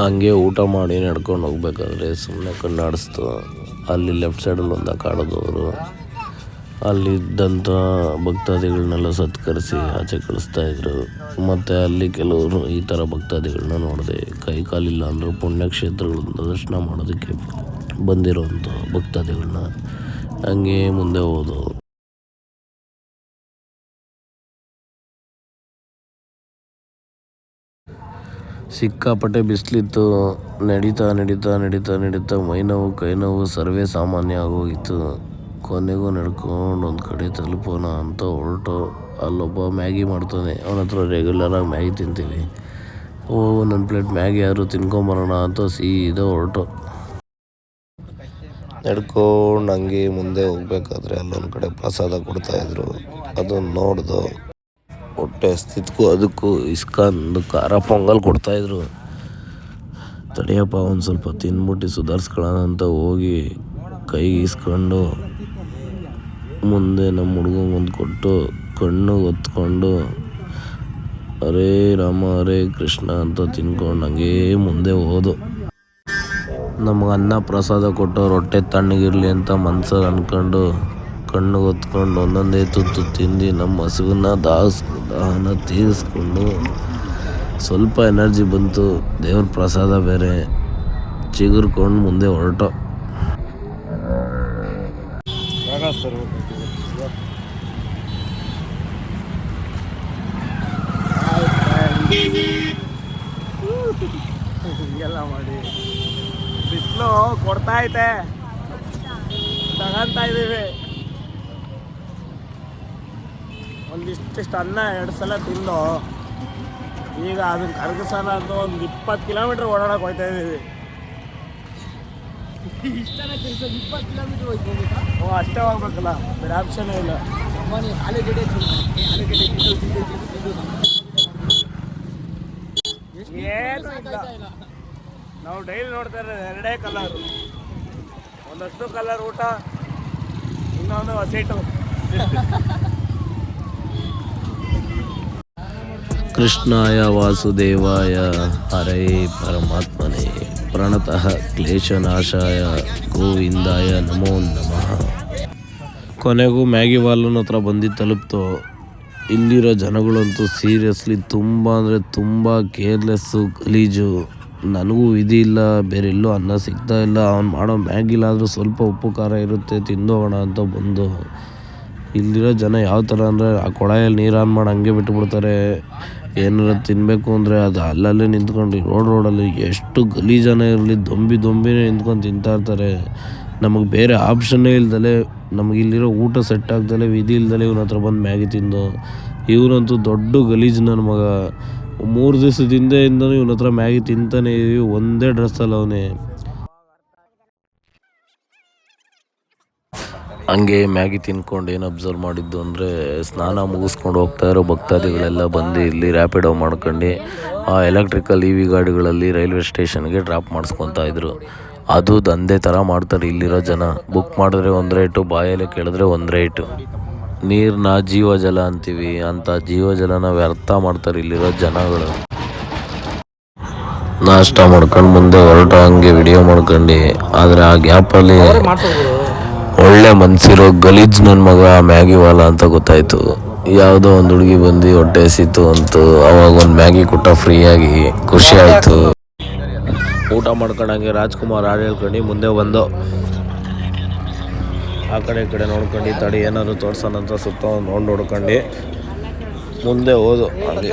ಹಂಗೆ ಊಟ ಮಾಡಿ ನಡ್ಕೊಂಡು ಹೋಗ್ಬೇಕಾದ್ರೆ ಸುಮ್ಮನೆ ಕಣ್ಣಾಡಿಸ್ತು. ಅಲ್ಲಿ ಲೆಫ್ಟ್ ಸೈಡಲ್ಲಿ ಒಂದು ಕಾಡೋದವರು. ಅಲ್ಲಿದ್ದಂಥ ಭಕ್ತಾದಿಗಳನ್ನೆಲ್ಲ ಸತ್ಕರಿಸಿ ಆಚೆ ಕಳಿಸ್ತಾಯಿದ್ರು ಮತ್ತು ಅಲ್ಲಿ ಕೆಲವರು ಈ ಥರ ಭಕ್ತಾದಿಗಳನ್ನ ನೋಡಿದೆ. ಕೈ ಕಾಲಿಲ್ಲ ಅಂದರೂ ಪುಣ್ಯಕ್ಷೇತ್ರಗಳನ್ನ ದರ್ಶನ ಮಾಡೋದಕ್ಕೆ ಬಂದಿರೋವಂಥ ಭಕ್ತಾದಿಗಳನ್ನ ಹಂಗೆ ಮುಂದೆ ಹೋದು ಸಿಕ್ಕಾಪಟ್ಟೆ ಬಿಸಿಲಿತ್ತು. ನಡೀತಾ ನಡೀತಾ ನಡೀತಾ ನಡೀತಾ ಮೈನೋವು ಕೈನೋವು ಸರ್ವೇ ಸಾಮಾನ್ಯ ಆಗೋಗಿತ್ತು. ಕೊನೆಗೂ ನಡ್ಕೊಂಡು ಒಂದು ಕಡೆ ತಲುಪೋಣ ಅಂತ ಹೊರಟು. ಅಲ್ಲೊಬ್ಬ ಮ್ಯಾಗಿ ಮಾಡ್ತಾನೆ. ಅವನ ಹತ್ರ ರೆಗ್ಯುಲರಾಗಿ ಮ್ಯಾಗಿ ತಿಂತೀವಿ. ಓ ನನ್ನ ಪ್ಲೇಟ್ ಮ್ಯಾಗಿ ಯಾರು ತಿನ್ಕೊಂಬರೋಣ ಅಂತ ಸೀದಾ ಹೊರಟು. ನಡ್ಕೊಂಡು ಹಂಗೆ ಮುಂದೆ ಹೋಗ್ಬೇಕಾದ್ರೆ ಅಲ್ಲೊಂದು ಕಡೆ ಪ್ರಸಾದ ಕೊಡ್ತಾಯಿದ್ರು ಅದನ್ನು ನೋಡ್ದು ಹೊಟ್ಟೆ ಹಸ್ತಿದ್ಕು, ಅದಕ್ಕೂ ಇಸ್ಕಂದು ಖಾರ ಪೊಂಗಲ್ ಕೊಡ್ತಾಯಿದ್ರು ತಡಿಯಪ್ಪ, ಒಂದು ಸ್ವಲ್ಪ ತಿನ್ಬಿಟ್ಟು ಸುಧಾರಿಸ್ಕೊಳ್ಳೋಣ ಅಂತ ಹೋಗಿ ಕೈಗೆ ಇಸ್ಕೊಂಡು ಮುಂದೆ ನಮ್ಮ ಹುಡುಗಂಗೆ ಮುಂದೆ ಕೊಟ್ಟು ಕಣ್ಣು ಒತ್ಕೊಂಡು ಹರೇ ರಾಮ ಹರೇ ಕೃಷ್ಣ ಅಂತ ತಿನ್ಕೊಂಡು ಹಂಗೇ ಮುಂದೆ ಹೋದು. ನಮಗೆ ಅನ್ನ ಪ್ರಸಾದ ಕೊಟ್ಟು ರೊಟ್ಟೆ ತಣ್ಣಗಿರಲಿ ಅಂತ ಮನ್ಸಲ್ಲಿ ಅಂದ್ಕೊಂಡು ಕಣ್ಣು ಹೊತ್ಕೊಂಡು ಒಂದೊಂದೇ ತುತ್ತು ತಿಂದು ನಮ್ಮ ಹಸುವನ್ನ ದಾಸ್ ದಾಹನ ತೀರಿಸ್ಕೊಂಡು. ಸ್ವಲ್ಪ ಎನರ್ಜಿ ಬಂತು, ದೇವ್ರ ಪ್ರಸಾದ ಬೇರೆ ಚಿಗುರ್ಕೊಂಡು ಮುಂದೆ ಹೊರಟು. ಎಲ್ಲ ಮಾಡಿ. ಬಿಸಿಲು ಕೊಡ್ತಾ ಐತೆ. ತಗೊಂತ ಇದೀವಿ. ಒಂದಿಷ್ಟಿಷ್ಟು ಅನ್ನ ಎರಡು ಸಲ ತಿಂದು ಈಗ ಅದನ್ನ ಕರಗಿಸೋಣ ಅಂತ ಒಂದು ಇಪ್ಪತ್ತು ಕಿಲೋಮೀಟ್ರ್ ಓಡಾಡಕ್ಕೆ ಹೋಗ್ತಾ ಇದೀವಿ ಓ ಅಷ್ಟೇ ಹೋಗ್ಬೇಕಲ್ಲ ಬೇರೆ ಆಪ್ಷನೇ ಇಲ್ಲ. ಏನು ಇಲ್ಲ. ನಾವು ಡೈಲಿ ನೋಡ್ತಾ ಇರೋದು ಎರಡೇ ಕಲರ್ ಒಂದಷ್ಟು ಕಲರ್ ಊಟ ಇನ್ನೊಂದು ಹಸಿಟ್ಟು ಕೃಷ್ಣಾಯ ವಾಸುದೇವಾಯ, ಹರೇ ಪರಮಾತ್ಮನೇ. ಪ್ರಣತಃ ಕ್ಲೇಶನಾಶಾಯ, ಗೋವಿಂದಾಯ ನಮೋ ನಮಃ. ಕೊನೆಗೂ ಮ್ಯಾಗಿ ವಾಲನ್ ಹತ್ರ ಬಂದು ತಲುಪ್ತು. ಇಲ್ಲಿರೋ ಜನಗಳಂತೂ ಸೀರಿಯಸ್ಲಿ ತುಂಬ ಅಂದರೆ ತುಂಬ ಕೇರ್ಲೆಸ್ಸು, ಗಲೀಜು. ನನಗೂ ವಿಧಿ ಇಲ್ಲ ಬೇರೆ ಎಲ್ಲೂ ಅನ್ನ ಸಿಗ್ತಾ ಇಲ್ಲ. ಅವ್ನು ಮಾಡೋ ಮ್ಯಾಗಿಲ್ಲಾದರೂ ಸ್ವಲ್ಪ ಉಪ್ಪು, ಖಾರ ಇರುತ್ತೆ ತಿಂದೋಗೋಣ ಅಂತ ಬಂದು. ಇಲ್ಲಿರೋ ಜನ ಯಾವ ಥರ ಅಂದರೆ ಆ ಕೊಳಾಯಲ್ಲಿ ನೀರು ಆನ್ ಮಾಡಿ ಹಂಗೆ ಬಿಟ್ಬಿಡ್ತಾರೆ. ಏನಾರ ತಿನ್ನಬೇಕು ಅಂದರೆ ಅದು ಅಲ್ಲಲ್ಲೇ ನಿಂತ್ಕೊಂಡು ರೋಡ್ ರೋಡಲ್ಲಿ ಎಷ್ಟು ಗಲೀಜನ ಇರಲಿ ದೊಂಬಿ ದೊಂಬಿನೇ ನಿಂತ್ಕೊಂಡು ತಿಂತಾ ಇರ್ತಾರೆ. ನಮಗೆ ಬೇರೆ ಆಪ್ಷನ್ನೇ ಇಲ್ದಲೆ ನಮಗೆ ಇಲ್ಲಿರೋ ಊಟ ಸೆಟ್ ಆಗ್ದಲೆ ವಿಧಿ ಇಲ್ದಲೆ ಇವನ ಹತ್ರ ಬಂದು ಮ್ಯಾಗಿ ತಿಂದು ಇವನಂತೂ ದೊಡ್ಡ ಗಲೀಜು ನನ್ನ ಮಗ. ಮೂರು ದಿವಸದಿಂದ ಇಂದನೂ ಇವನ ಹತ್ರ ಮ್ಯಾಗಿ ತಿಂತಾನೆ ಇದೀವಿ ಒಂದೇ ಡ್ರೆಸ್ಸಲ್ಲಿ ಅವನೇ. ಹಂಗೆ ಮ್ಯಾಗಿ ತಿನ್ಕೊಂಡು ಏನು ಅಬ್ಸರ್ವ್ ಮಾಡಿದ್ದು ಅಂದರೆ ಸ್ನಾನ ಮುಗಿಸ್ಕೊಂಡು ಹೋಗ್ತಾ ಇರೋ ಭಕ್ತಾದಿಗಳೆಲ್ಲ ಬಂದು ಇಲ್ಲಿ ರ್ಯಾಪಿಡೋ ಮಾಡ್ಕೊಂಡು ಆ ಎಲೆಕ್ಟ್ರಿಕಲ್ ಇ ವಿ ಗಾಡಿಗಳಲ್ಲಿ ರೈಲ್ವೆ ಸ್ಟೇಷನ್ಗೆ ಡ್ರಾಪ್ ಮಾಡಿಸ್ಕೊತಾ ಇದ್ರು. ಅದು ದಂಧೆ ಥರ ಮಾಡ್ತಾರೆ ಇಲ್ಲಿರೋ ಜನ. ಬುಕ್ ಮಾಡಿದ್ರೆ ಒಂದು ರೇಟು ಬಾಯಲ್ಲಿ ಕೇಳಿದ್ರೆ ಒಂದು ರೇಟು ನೀರನ್ನ ಜೀವಜಲ ಅಂತೀವಿ. ಅಂಥ ಜೀವಜಲನ ವ್ಯರ್ಥ ಮಾಡ್ತಾರೆ ಇಲ್ಲಿರೋ ಜನಗಳು. ನಾಷ್ಟ ಮಾಡ್ಕೊಂಡು ಮುಂದೆ ಹೊರಟ ಹಂಗೆ ವಿಡಿಯೋ ಮಾಡ್ಕೊಂಡು. ಆದರೆ ಆ ಗ್ಯಾಪಲ್ಲಿ ಒಳ್ಳೆ ಮನ್ಸಿರೋ ಗಲೀಜ್ ನನ್ನ ಮಗ ಮ್ಯಾಗಿ ವಾಲ ಅಂತ ಗೊತ್ತಾಯ್ತು. ಯಾವುದೋ ಒಂದು ಹುಡುಗಿ ಬಂದು ಹೊಟ್ಟೆ ಸಿತ್ತು ಅಂತು ಅವಾಗ ಒಂದು ಮ್ಯಾಗಿ ಕೊಟ್ಟ ಫ್ರೀಯಾಗಿ ಖುಷಿ ಆಯಿತು. ಊಟ ಮಾಡ್ಕೊಂಡಂಗೆ ರಾಜ್ಕುಮಾರ್ ಹಾಡು ಹೇಳ್ಕೊಂಡು ಮುಂದೆ ಬಂದು. ಆ ಕಡೆ ಈ ಕಡೆ ನೋಡ್ಕೊಂಡು ತಡಿ ಏನಾದ್ರು ತೋರ್ಸೋಣ ಅಂತ ಸುತ್ತ ನೋಡಿ ನೋಡ್ಕೊಂಡು ಮುಂದೆ ಹೋದು. ಹಾಗೆ